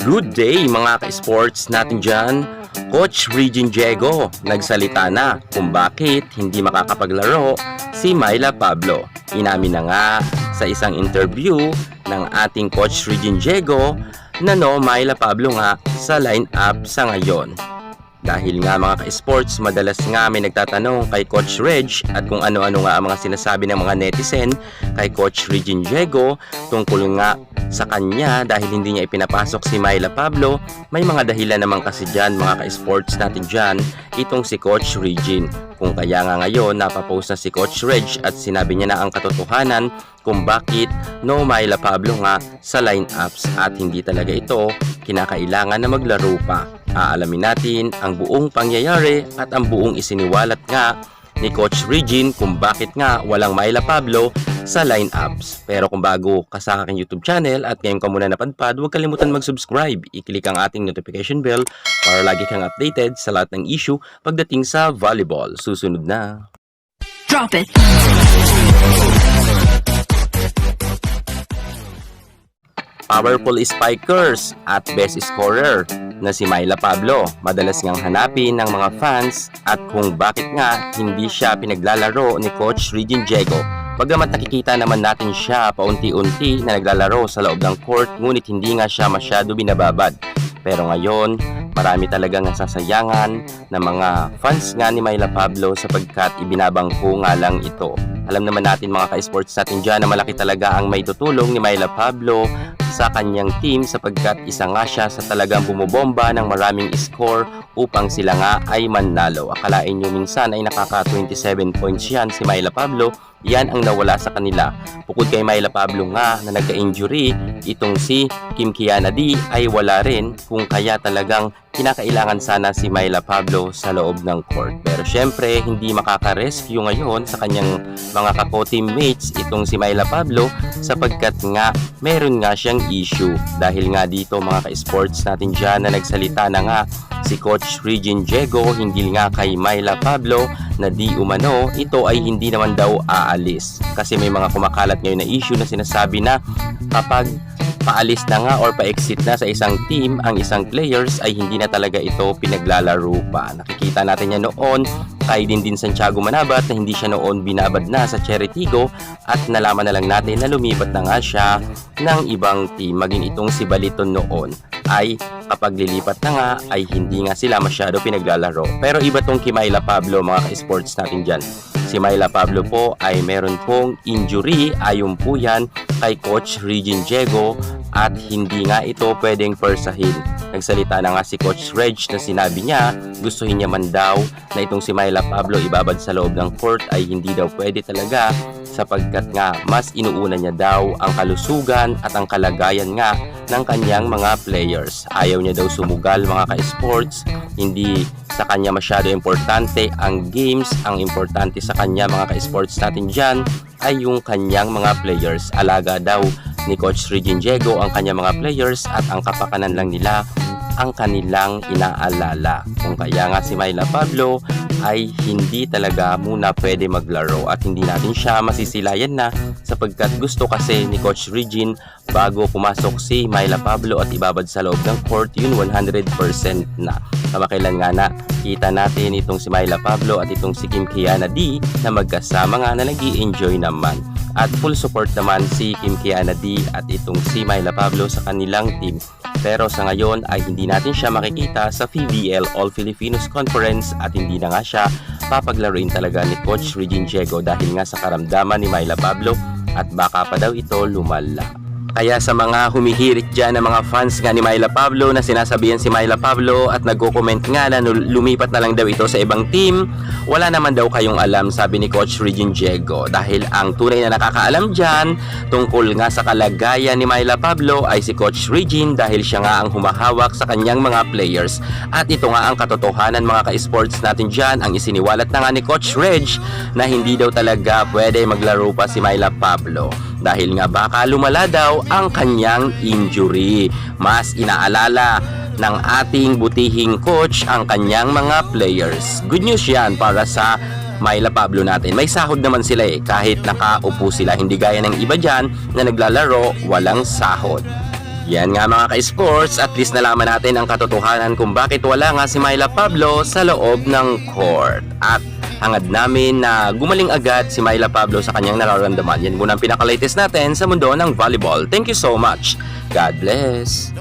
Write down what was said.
Good day mga ka-sports natin dyan. Coach Regine Diego nagsalita na kung bakit hindi makakapaglaro si Myla Pablo. Inamin na nga sa isang interview ng ating Coach Regine Diego na no Myla Pablo nga sa line-up sa ngayon. Dahil nga mga ka-sports, madalas nga may nagtatanong kay Coach Reg at kung ano-ano nga ang mga sinasabi ng mga netizen kay Coach Regine Diego tungkol nga sa kanya dahil hindi niya ipinapasok si Myla Pablo. May mga dahilan naman kasi dyan mga ka-sports natin dyan itong si Coach Regine. Kung kaya nga ngayon napapost na si Coach Reg at sinabi niya na ang katotohanan kung bakit no Myla Pablo nga sa lineups at hindi talaga ito kinakailangan na maglaro pa. Aalamin natin ang buong pangyayari at ang buong isiniwalat nga ni Coach Regine kung bakit nga walang Myla Pablo sa lineups. Pero kung bago ka sa aking YouTube channel at ngayon ka muna napadpad, huwag kalimutan mag-subscribe. I-click ang ating notification bell para lagi kang updated sa lahat ng issue pagdating sa volleyball. Susunod na. Drop it. Powerful spikers at best scorer na si Myla Pablo. Madalas ngang hanapin ng mga fans at kung bakit nga hindi siya pinaglalaro ni Coach Regine Diego. Bagamat nakikita naman natin siya paunti-unti na naglalaro sa loob ng court ngunit hindi nga siya masyado binababad. Pero ngayon, marami talagang nasasayangan ng mga fans nga ni Myla Pablo sapagkat ibinabangko nga lang ito. Alam naman natin mga ka-sports natin dyan na malaki talaga ang may tutulong ni Myla Pablo sa kanyang team sapagkat isa nga siya sa talagang bumobomba ng maraming score upang sila nga ay manalo. Akalain nyo minsan ay nakaka 27 points yan si Myla Pablo. Yan ang nawala sa kanila. Bukod kay Myla Pablo nga na nagka-injury, itong si Kim Kiana D ay wala rin kung kaya talagang kinakailangan sana si Myla Pablo sa loob ng court. Pero syempre, hindi makaka-rescue ngayon sa kanyang mga kako-teammates itong si Myla Pablo sapagkat nga meron nga siyang issue. Dahil nga dito mga ka-sports natin dyan na nagsalita na nga si Coach Regine Diego hindi nga kay Myla Pablo na di umano ito ay hindi naman daw aalis. Kasi may mga kumakalat ngayon na issue na sinasabi na kapag paalis na nga or pa-exit na sa isang team ang isang players ay hindi na talaga ito pinaglalaro pa. Nakikita natin yan noon kay Dindin Santiago Manabat na hindi siya noon binabad na sa Cheritigo at nalaman na lang natin na lumipat na nga siya ng ibang team. Maging itong si Baliton noon ay kapag lilipat na nga ay hindi nga sila masyado pinaglalaro. Pero iba tong Myla Pablo mga ka-sports natin dyan. Si Myla Pablo po ay meron pong injury ayon po yan kay Coach Regine Diego at hindi nga ito pwedeng persahin. Nagsalita na nga si Coach Reg na sinabi niya gustuhin niya man daw na itong si Myla Pablo ibabad sa loob ng court ay hindi daw pwede talaga sapagkat nga mas inuuna niya daw ang kalusugan at ang kalagayan nga ng kanyang mga players. Ayaw niya daw sumugal mga ka-sports, hindi sa kanya masyado importante ang games, ang importante sa kanya mga ka-sports natin dyan ay yung kanyang mga players. Alaga daw ni Coach Regine Diego ang kanyang mga players at ang kapakanan lang nila ang kanilang inaalala. Kung kaya nga si Myla Pablo ay hindi talaga muna pwede maglaro at hindi natin siya masisilayan na sapagkat gusto kasi ni Coach Regine bago pumasok si Myla Pablo at ibabad sa loob ng court yun 100% na. Kamakailan nga na kita natin itong si Myla Pablo at itong si Kim Kiana D na magkasama nga na nag enjoy naman. At full support naman si Kim Kiana D at itong si Myla Pablo sa kanilang team. Pero sa ngayon ay hindi natin siya makikita sa PBL All Filipinos Conference at hindi na nga siya papaglaruin talaga ni Coach Regine Diego dahil nga sa karamdaman ni Myla Pablo at baka pa daw ito lumala. Kaya sa mga humihirit dyan ng mga fans nga ni Myla Pablo na sinasabihan si Myla Pablo at nagko-comment nga na lumipat na lang daw ito sa ibang team, wala naman daw kayong alam sabi ni Coach Regine Diego. Dahil ang tunay na nakakaalam dyan tungkol nga sa kalagayan ni Myla Pablo ay si Coach Regine dahil siya nga ang humahawak sa kanyang mga players. At ito nga ang katotohanan mga ka-sports natin dyan, ang isiniwalat na nga ni Coach Reg na hindi daw talaga pwede maglaro pa si Myla Pablo dahil nga baka lumala daw ang kanyang injury. Mas inaalala ng ating butihing coach ang kanyang mga players. Good news yan para sa Myla Pablo natin. May sahod naman sila eh kahit nakaupo sila. Hindi gaya ng iba dyan na naglalaro walang sahod. Yan nga mga ka-sports, at least nalaman natin ang katotohanan kung bakit wala nga si Myla Pablo sa loob ng court. At hangad namin na gumaling agad si Myla Pablo sa kanyang nararamdaman. Yan muna ang pinaka-latest natin sa mundo ng volleyball. Thank you so much. God bless.